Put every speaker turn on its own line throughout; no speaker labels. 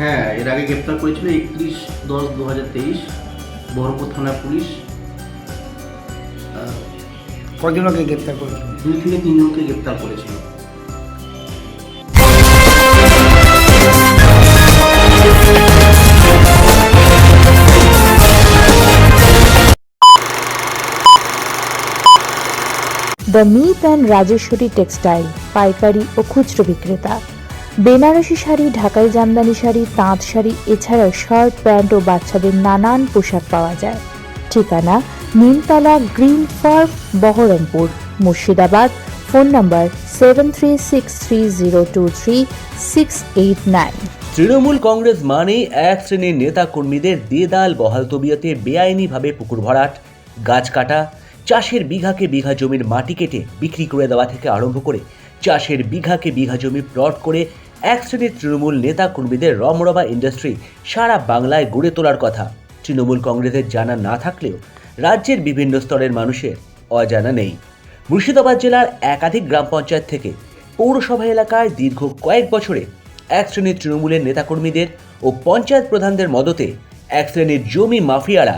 হ্যাঁ এর আগে গ্রেপ্তার করেছিল একত্রিশ দশ দু হাজার তেইশ বহরমপুর থানা পুলিশ।
কজনকে গ্রেপ্তার করেছিল?
দুই থেকে তিনজনকে গ্রেপ্তার করেছিল।
The Mit and Rajeshwari textile পাইকারি ও খুচরো বিক্রেতা। বেনারসি শাড়ি, ঢাকাই জামদানি শাড়ি, তাঁত শাড়ি, এছাড়াও শার্ট, প্যান্ট ও বাচ্চাদের নানান পোশাক পাওয়া যায়। ঠিকানা Nimtala green farm Baharampur. Murshidabad, phone number seven three six three zero two three six eight nine
Trinamool Congress মানেই এক শ্রেণির নেতা কর্মীদের দেদাল বহাল তবিয়তে বেআইনিভাবে পুকুর ভরাট, গাছ কাটা, চাষের বিঘাকে বিঘা জমির মাটি কেটে বিক্রি করে দেওয়া থেকে আরম্ভ করে চাষের বিঘাকে বিঘা জমি প্লট করে এক শ্রেণির তৃণমূল নেতা কর্মীদের রমরমা ইন্ডাস্ট্রি সারা বাংলায় গড়ে তোলার কথা। তৃণমূল কংগ্রেসের জানা না থাকলেও রাজ্যের বিভিন্ন স্তরের মানুষের অজানা নেই। মুর্শিদাবাদ জেলার একাধিক গ্রাম পঞ্চায়েত থেকে পৌরসভা এলাকায় দীর্ঘ কয়েক বছরে এক শ্রেণির তৃণমূলের নেতাকর্মীদের ও পঞ্চায়েত প্রধানদের মদতে এক শ্রেণির জমি মাফিয়ারা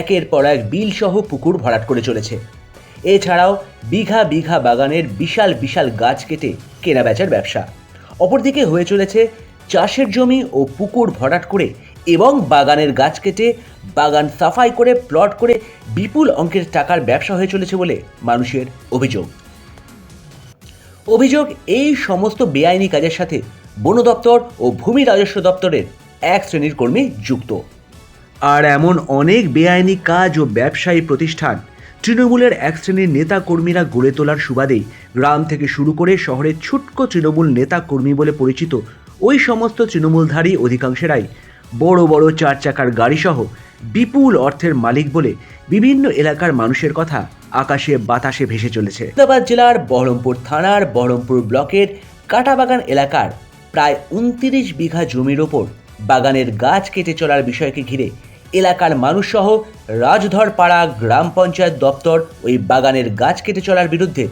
একের পর এক বিলসহ পুকুর ভরাট করে চলেছে। এছাড়াও বিঘা বিঘা বাগানের বিশাল বিশাল গাছ কেটে কেনাবেচার ব্যবসা। অপরদিকে হয়ে চলেছে চাষের জমি ও পুকুর ভরাট করে এবং বাগানের গাছ কেটে বাগান সাফাই করে, প্লট করে বিপুল অঙ্কের টাকার ব্যবসা হয়ে চলেছে বলে মানুষের অভিযোগ। অভিযোগ, এই সমস্ত বেআইনি কাজের সাথে বন দপ্তর ও ভূমি রাজস্ব দপ্তরের এক শ্রেণির কর্মী যুক্ত। আর এমন অনেক বেআইনি কাজ ও ব্যবসায়ী প্রতিষ্ঠান তৃণমূলের এক শ্রেণির নেতা কর্মীরা গড়ে তোলার সুবাদেই গ্রাম থেকে শুরু করে শহরের ছোট্ট তৃণমূল নেতা কর্মী বলে পরিচিত ওই সমস্ত তৃণমূলধারী অধিকাংশেরাই বড় বড় চার চাকার গাড়িসহ বিপুল অর্থের মালিক বলে বিভিন্ন এলাকার মানুষের কথা আকাশে বাতাসে ভেসে চলেছে। মুর্শিদাবাদ জেলার বহরমপুর থানার বহরমপুর ব্লকের কাটাবাগান এলাকার প্রায় উনতিরিশ বিঘা জমির ওপর বাগানের গাছ কেটে চলার বিষয়কে ঘিরে এলাকার মানুষসহ রাজধরপাড়া গ্রাম পঞ্চায়েত দপ্তর ওই বাগানের গাছ কেটে চলার বিরুদ্ধে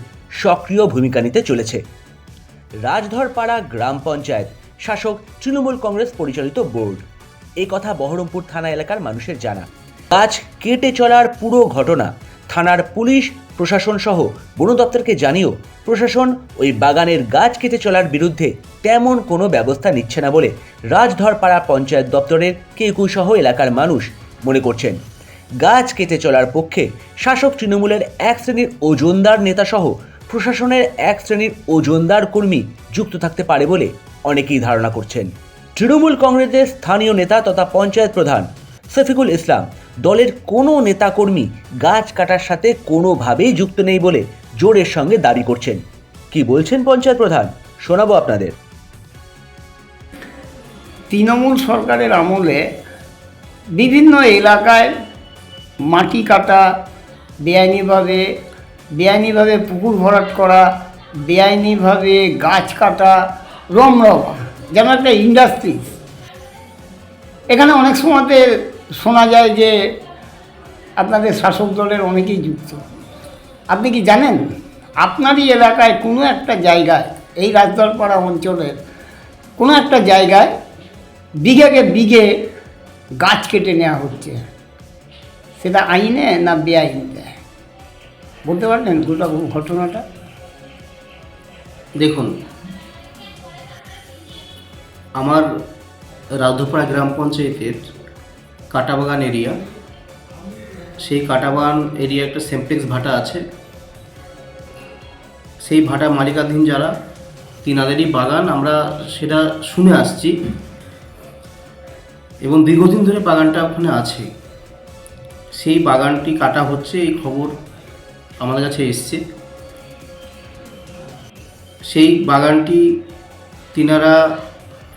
সক্রিয় ভূমিকা নিতে চলেছে। রাজধরপাড়া গ্রাম পঞ্চায়েত শাসক তৃণমূল কংগ্রেস পরিচালিত বোর্ড। এই কথা বহরমপুর থানা এলাকার মানুষের জানা। গাছ কেটে চলার পুরো ঘটনা থানার পুলিশ প্রশাসন সহ বন দপ্তরকে জানিয়েও প্রশাসন ওই বাগানের গাছ কেটে চলার বিরুদ্ধে তেমন কোনো ব্যবস্থা নিচ্ছে না বলে রাজধরপাড়া পঞ্চায়েত দপ্তরের কেকু সহ এলাকার মানুষ মনে করছেন। গাছ কেটে চলার পক্ষে শাসক তৃণমূলের এক শ্রেণির ওজনদার নেতাসহ প্রশাসনের এক শ্রেণির ওজনদার কর্মী যুক্ত থাকতে পারে বলে অনেকেই ধারণা করছেন। তৃণমূল কংগ্রেসের স্থানীয় নেতা তথা পঞ্চায়েত প্রধান শফিকুল ইসলাম দলের কোনো নেতাকর্মী গাছ কাটার সাথে কোনোভাবেই যুক্ত নেই বলে জোরের সঙ্গে দাবি করছেন। কি বলছেন পঞ্চায়েত প্রধান? শোনাবো আপনাদের।
তৃণমূল সরকারের আমলে বিভিন্ন এলাকায় মাটি কাটা, বেআইনিভাবে বেআইনিভাবে পুকুর ভরাট করা, বেআইনিভাবে গাছ কাটা, রমরমা, যেমন একটা ইন্ডাস্ট্রি এখানে অনেক সময়তে শোনা যায় যে আপনাদের শাসক দলের অনেকেই যুক্ত। আপনি কি জানেন? আপনারই এলাকায় কোনো একটা জায়গায়, এই রাজদলপাড়া অঞ্চলের কোনো একটা জায়গায় বিঘেকে বিঘে গাছ কেটে নেওয়া হচ্ছে। সেটা আইনে না বেআইনে বলতে পারলেন গোটা ঘটনাটা?
দেখুন, আমার রাধুপাড়া গ্রাম পঞ্চায়েতের কাটাবাগান এরিয়া। সেই কাটাবাগান এরিয়া একটা সেমপ্লেক্স ভাটা আছে। সেই ভাটা মালিকাধীন যারা, তিনাদেরই বাগান। আমরা সেটা শুনে আসছি। এবং দীর্ঘদিন ধরে বাগানটা ওখানে আছে। সেই বাগানটি কাটা হচ্ছে, এই খবর আমাদের কাছে এসছে। সেই বাগানটি তিনারা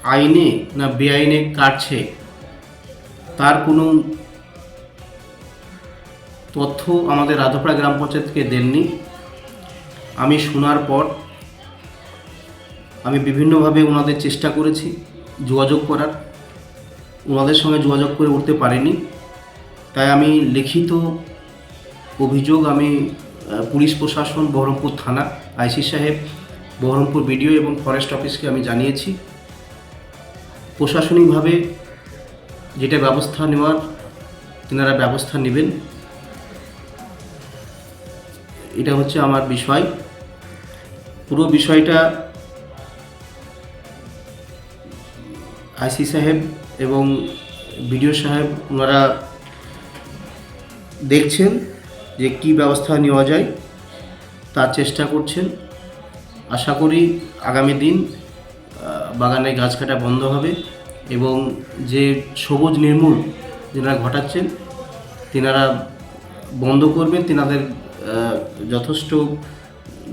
আইনে না বেআইনে কাটছে? তার কোনো তথ্য আমাদের রাধপাড়া গ্রাম পঞ্চায়েতকে দেননি। আমি শোনার পর আমি বিভিন্নভাবে ওনাদের চেষ্টা করেছি যোগাযোগ করার। ওনাদের সঙ্গে যোগাযোগ করে উঠতে পারিনি। তাই আমি লিখিত অভিযোগ আমি পুলিশ প্রশাসন, বহরমপুর থানা, আইসি সাহেব, বহরমপুর বিডিও এবং ফরেস্ট অফিসকে আমি জানিয়েছি। প্রশাসনিকভাবে যেটা ব্যবস্থা নেওয়ার, তেনারা ব্যবস্থা নেবেন। এটা হচ্ছে আমার বিষয়। পুরো বিষয়টা আইসি সাহেব এবং বিডিও সাহেব ওনারা দেখছেন যে কি ব্যবস্থা নেওয়া যায়, তার চেষ্টা করছেন। আশা করি আগামী দিন বাগানে গাছ কাটা বন্ধ হবে। এবং যে সবুজ নির্মূল যেনারা ঘটাচ্ছেন তেনারা বন্ধ করবেন তেনাদের যথেষ্ট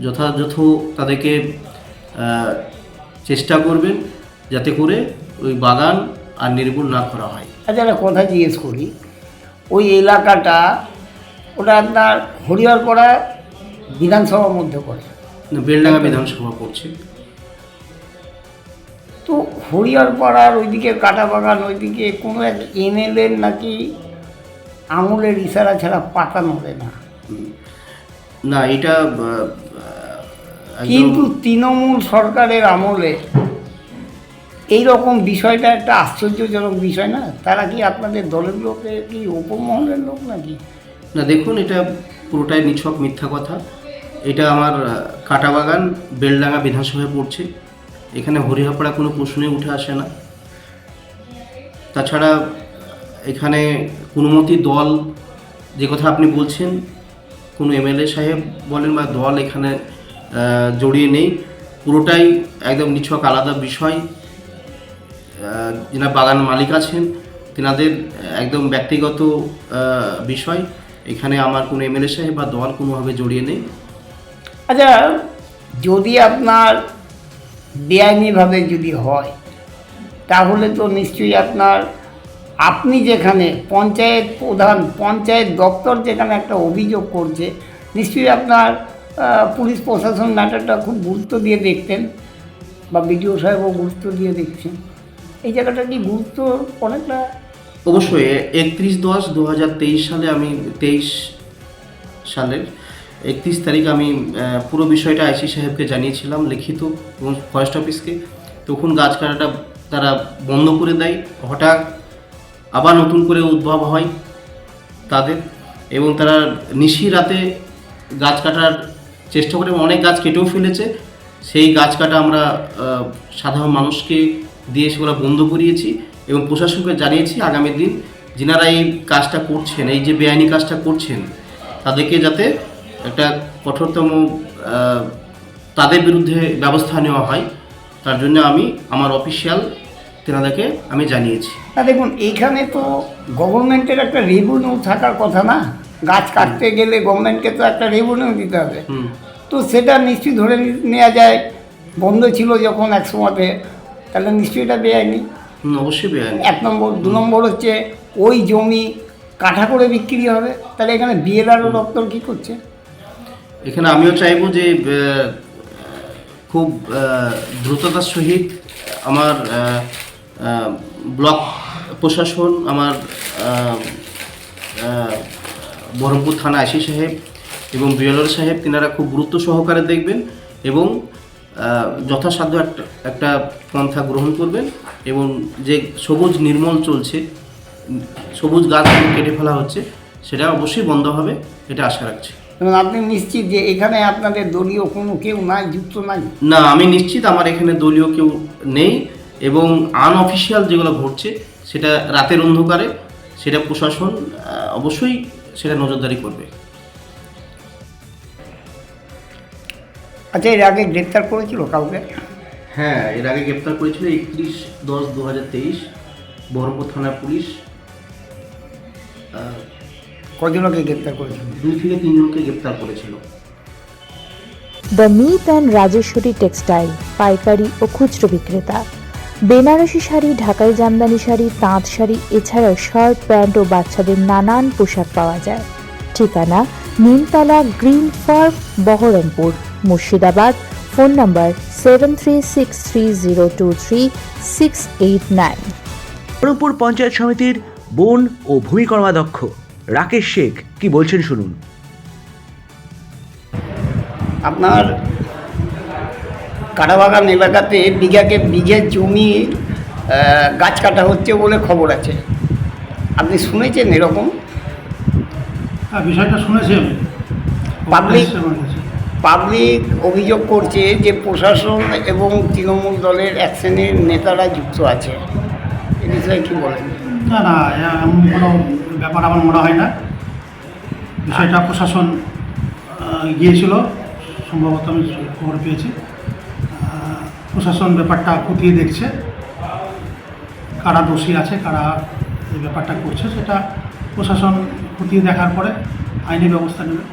যথাযথ তাদেরকে চেষ্টা করবেন যাতে করে ওই বাগান আর নির্মূল না করা হয়।
আচ্ছা একটা কথা জিজ্ঞেস করি। ওই এলাকাটা ওটা আপনার হরিহরপাড়া বিধানসভার মধ্যে পড়ে?
বেলডাঙ্গা বিধানসভা পড়ছে।
তো হরিহরপাড়ার ওইদিকে কাটা বাগান ওইদিকে কোনো এক এমএলএর নাকি আঙুলের ইশারা ছাড়া পাতা নড়ে না।
না এটা
কিন্তু তৃণমূল সরকারের আমলে এই রকম বিষয়টা একটা আশ্চর্যজনক বিষয় না? তারা কি আপনাদের দলের লোকে কি উপমহলের লোক নাকি?
না দেখুন এটা পুরোটাই নিছক মিথ্যা কথা। এটা আমার কাটাবাগান বেলডাঙ্গা বিধানসভায় পড়ছে। এখানে হরিহাপাড়া কোনো প্রশ্নই উঠে আসে না। তাছাড়া এখানে কোনো মতি দল যে কথা আপনি বলছেন কোনো এমএলএ সাহেব বলেন বা দল এখানে জড়িয়ে নেই পুরোটাই একদম নিছক আলাদা বিষয়। আহ, বাগান মালিক আছেন তেনাদের একদম ব্যক্তিগত বিষয়। এখানে আমার কোনো এমএলএ সাহেব বা দল কোনোভাবে জড়িয়ে নেই।
আচ্ছা যদি আপনার বেআইনিভাবে যদি হয়, তাহলে তো নিশ্চয়ই আপনার, আপনি যেখানে পঞ্চায়েত প্রধান, পঞ্চায়েত দপ্তর যেখানে একটা অভিযোগ করছে, নিশ্চয়ই আপনার পুলিশ প্রশাসন ম্যাটারটা খুব গুরুত্ব দিয়ে দেখতেন, বা বিডিও সাহেবও গুরুত্ব দিয়ে দেখছেন। এই জায়গাটা কি গুরুত্ব অনেকটা?
অবশ্যই একত্রিশ দশ দু সালে আমি, তেইশ সালের একত্রিশ তারিখ আমি পুরো বিষয়টা আইসি সাহেবকে জানিয়েছিলাম লিখিত এবং ফরেস্ট অফিসকে তখন গাছ কাটাটা তারা বন্ধ করে দেয়। হঠাৎ আবার নতুন করে উদ্ভব হয় তাদের এবং তারা নিশি রাতে গাছ কাটার চেষ্টা করে অনেক গাছ কেটেও ফেলেছে। সেই গাছ কাটা আমরা সাধারণ মানুষকে দিয়ে সেগুলো বন্ধ করিয়েছি এবং প্রশাসনকে জানিয়েছি আগামী দিন। যিনারা এই কাজটা করছেন, এই যে বেআইনি কাজটা করছেন, তাদেরকে যাতে একটা কঠোরতম তাদের বিরুদ্ধে ব্যবস্থা নেওয়া হয়। তার জন্য আমি আমার অফিসিয়াল তেনাদেরকে আমি জানিয়েছি।
না দেখুন এইখানে তো গভর্নমেন্টের একটা রেভিনিউ থাকার কথা না। গাছ কাটতে গেলে গভর্নমেন্টকে তো একটা রেভিনিউ দিতে হবে। তো সেটা নিশ্চয়ই ধরে নেওয়া যায়। বন্ধ ছিল যখন এক সময়তে তাহলে নিশ্চয়ই এটা বেআইনি।
অবশ্যই বেআইনি।
এক নম্বর দু নম্বর হচ্ছে ওই জমি কাঠা করে বিক্রি হবে। তাহলে এখানে বিএলআরও দপ্তর কী করছে?
এখানে আমিও চাইব যে খুব দ্রুততার সহিত আমার ব্লক প্রশাসন, আমার বহরমপুর থানা আইসি সাহেব এবং বিএলআর সাহেব, তিনারা খুব গুরুত্ব সহকারে দেখবেন এবং যথাসাধ্য একটা একটা পন্থা গ্রহণ করবেন এবং যে সবুজ নির্মল চলছে, সবুজ গাছ কেটে ফেলা হচ্ছে, সেটা অবশ্যই বন্ধ হবে, এটা আশা রাখছি।
এবং আপনি নিশ্চিত যে এখানে আপনাদের দলীয় কোনো কেউ নাই যুক্ত নাই?
না আমি নিশ্চিত আমার এখানে দলীয় কেউ নেই এবং আনঅফিসিয়াল যেগুলো ঘটছে সেটা রাতের অন্ধকারে সেটা প্রশাসন অবশ্যই সেটা নজরদারি করবে।
আচ্ছা এর আগে গ্রেপ্তার করেছিল কাউকে?
হ্যাঁ এর আগে গ্রেপ্তার করেছিল একত্রিশ দশ দু হাজার তেইশ বহরমপুর থানার পুলিশ।
কজনকে গ্রেপ্তার করেছিল?
দুই থেকে তিনজনকে গ্রেপ্তার করেছিল।
The Mit and Rajeshwari textile পাইকারি ও খুচরো বিক্রেতা। বেনারসি শাড়ি ঢাকাই জামদানি শাড়ি তাঁত শাড়ি এছাড়াও শার্ট প্যান্ট ও বাচ্চাদের নানান পোশাক পাওয়া যায়। ঠিকানা Nimtala green farm Baharampur Murshidabad phone number seven three six three zero two three six eight nine.
Baharampur panchayat সমিতির বন ও ভূমি কর্মাধ্যক্ষ। রাকেশ শেখ কি বলছেন শুনুন।
আপনার কাটাবাগান এলাকাতে বিঘাকে বিঘে জমি গাছ কাটা হচ্ছে বলে খবর আছে। আপনি শুনেছেন এরকম?
হ্যাঁ বিষয়টা শুনেছি আমি।
Public-
এসছে আমার কাছে।
পাবলিক অভিযোগ করছে যে প্রশাসন এবং তৃণমূল দলের এক শ্রেণির নেতারা যুক্ত আছে। এ বিষয়ে কি বলেন?
না না এমন কোনো ব্যাপার আমার মনে হয় না। বিষয়টা প্রশাসন গিয়েছিল। সম্ভবত আমি খবর পেয়েছি। প্রশাসন ব্যাপারটা খতিয়ে দেখছে। কারা দোষী আছে, কারা এই ব্যাপারটা করছে, সেটা প্রশাসন খতিয়ে দেখার পরে আইনি ব্যবস্থা নেবে।